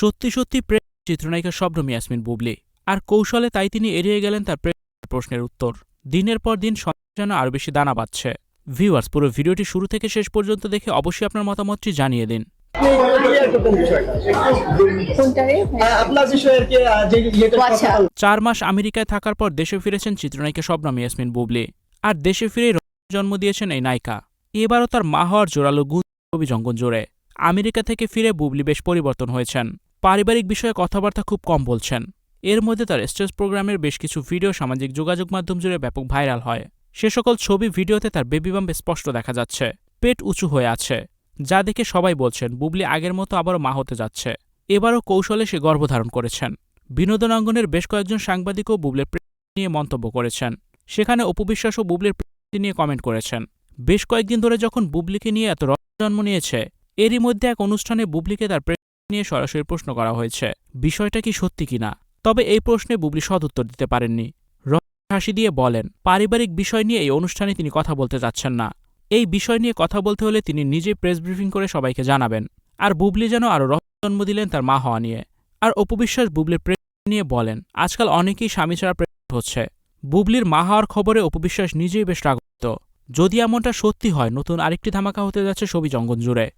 সত্যি সত্যি প্রেম চিত্রনায়িকা শবনম ইয়াসমিন বুবলি। আর কৌশলে তাই তিনি এড়িয়ে গেলেন তার প্রেম প্রশ্নের উত্তর। দিনের পর দিন সন্দেহ যেন আরও বেশি দানা বাঁধছে। ভিউয়ার্স পুরো ভিডিওটি শুরু থেকে শেষ পর্যন্ত দেখে অবশ্যই আপনার মতামতটি জানিয়ে দিন। কোনটারে? আপনার বিষয়ে আর কি আহ, যে ইয়েটা ও আচ্ছা। চার মাস আমেরিকায় থাকার পর দেশে ফিরেছেন চিত্রনায়িকা শবনম ইয়াসমিন বুবলি। আর দেশে ফিরেই রমজানে জন্ম দিয়েছেন এই নায়িকা। এবারও তার মা হওয়ার জোরালো গুণ ছবি জঙ্গন জোরে। আমেরিকা থেকে ফিরে বুবলি বেশ পরিবর্তন হয়েছেন। পারিবারিক বিষয়ে কথাবার্তা খুব কম বলছেন। এর মধ্যে তার স্টেজ প্রোগ্রামের বেশ কিছু ভিডিও সামাজিক যোগাযোগ মাধ্যম জুড়ে ব্যাপক ভাইরাল হয়। সে সকল ছবি ভিডিওতে তার বেবি বাম্প স্পষ্ট দেখা যাচ্ছে। পেট উঁচু হয়ে আছে। যা দেখে সবাই বলছেন, বুবলি আগের মতো আবারও মা হতে যাচ্ছে। এবারও কৌশলে সে গর্ভধারণ করেছেন। বিনোদনাঙ্গনের বেশ কয়েকজন সাংবাদিকও বুবলের নিয়ে মন্তব্য করেছেন। সেখানে অপবিশ্বাসও বুবলির নিয়ে কমেন্ট করেছেন। বেশ কয়েকদিন ধরে যখন বুবলিকে নিয়ে এত জন্ম নিয়েছে, এরই মধ্যে এক অনুষ্ঠানে বুবলিকে তার প্রেম নিয়ে সরাসরি প্রশ্ন করা হয়েছে, বিষয়টা কি সত্যি কিনা? তবে এই প্রশ্নে বুবলি সদুত্তর দিতে পারেননি। হাসি দিয়ে বলেন, পারিবারিক বিষয় নিয়ে এই অনুষ্ঠানে তিনি কথা বলতে যাচ্ছেন না। এই বিষয় নিয়ে কথা বলতে হলে তিনি নিজেই প্রেস ব্রিফিং করে সবাইকে জানাবেন। আর বুবলি যেন আরও জন্ম দিলেন তার মা হওয়া নিয়ে। আর অপবিশ্বাস বুবলির প্রেম নিয়ে বলেন, আজকাল অনেকেই স্বামী ছাড়া প্রেম হচ্ছে। বুবলির মা হওয়ার খবরে অপবিশ্বাস নিজেই বেশ রাগত যদি এমনটা সত্যি হয় নতুন আরেকটি ধামাকা হতে যাচ্ছে ছবি জঙ্গন জুড়ে।